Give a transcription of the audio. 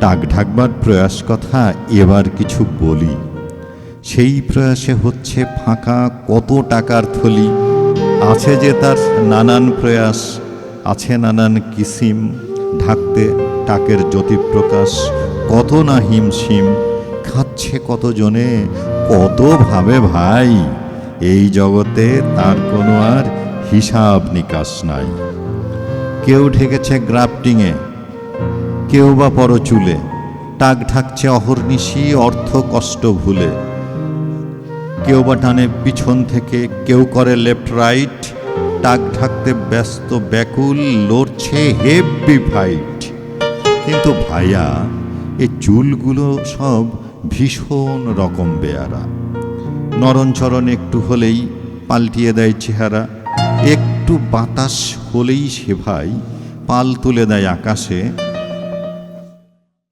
টাক ঢাকবার প্রয়াস কথা এবার কিছু বলি। সেই প্রয়াসে হচ্ছে ফাঁকা কত টাকার থলি, আছে যে তার নানান প্রয়াস, আছে নানান কিসিম, ঢাকতে টাকের জ্যোতিপ্রকাশ, কত না হিমশিম, খাচ্ছে কতজনে কত ভাবে ভাই, এই জগতে তার কোনো আর হিসাব নিকাশ নাই। কেউ ঢেকেছে গ্রাফটিংয়ে কেউ বা পরচুলে টাক ঢাকছে অহর্নিশি অর্থ কষ্ট ভুলে। কেউ বা টানে পিছন থেকে, কেউ করে লেফট রাইট। টাক ঢাকতে ব্যস্ত ব্যাকুল, লড়ছে হেভি ফাইট। কিন্তু ভাইয়া, এ চুলগুলো সব ভীষণ রকম বেয়ারা। নরণচরণ একটু হলেই পাল্টিয়ে দেয় চেহারা। একটু বাতাস হলেই সে ভাই পাল তুলে দেয় আকাশে।